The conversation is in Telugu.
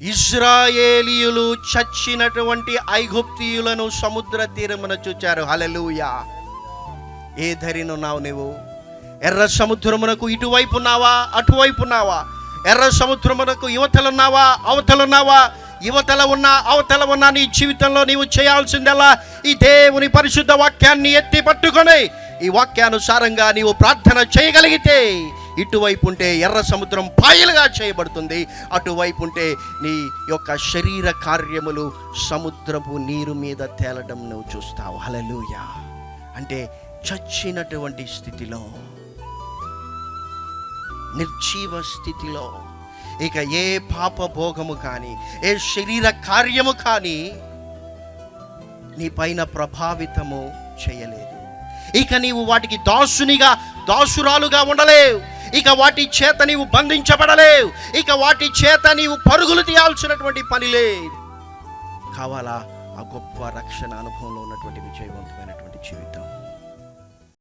ఇజ్రాయేలీయులు చచ్చినటువంటి ఐగుప్తియులను సముద్ర తీరమున చూచారు. హలలుయా ఏ ధరినున్నావు నువ్వు ఎర్ర సముద్రమునకు ఇటువైపు ఉన్నావా? అటువైపు ఉన్నావా? ఎర్ర సముద్రమునకు యువతలున్నావా అవతలున్నావా యువతల ఉన్నా అవతల ఉన్నా నీ జీవితంలో నీవు చేయాల్సిందల్లా ఈ దేవుని పరిశుద్ధ వాక్యాన్ని ఎత్తి పట్టుకొని ఈ వాక్యానుసారంగా నీవు ప్రార్థన చేయగలిగితే ఇటువైపు ఉంటే ఎర్ర సముద్రం పాయలుగా చేయబడుతుంది. అటువైపు ఉంటే నీ యొక్క శరీర కార్యములు సముద్రపు నీరు మీద తేలడం నువ్వు చూస్తావు. హలలుయా అంటే చచ్చినటువంటి స్థితిలో నిర్జీవ స్థితిలో ఇక ఏ పాప భోగము కానీ ఏ శరీర కార్యము కానీ నీ పైన ప్రభావితము చేయలేదు. ఇక నీవు వాటికి దాసునిగా దాసురాలుగా ఉండలేవు. ఇక వాటి చేత నీవు బంధించబడలేవు. ఇక వాటి చేత నీవు పరుగులు తీయాల్సినటువంటి పని లేదు. కావాలా? ఆ గొప్ప రక్షణ అనుభవంలో ఉన్నటువంటి విజయవంతమైనటువంటి జీవితం.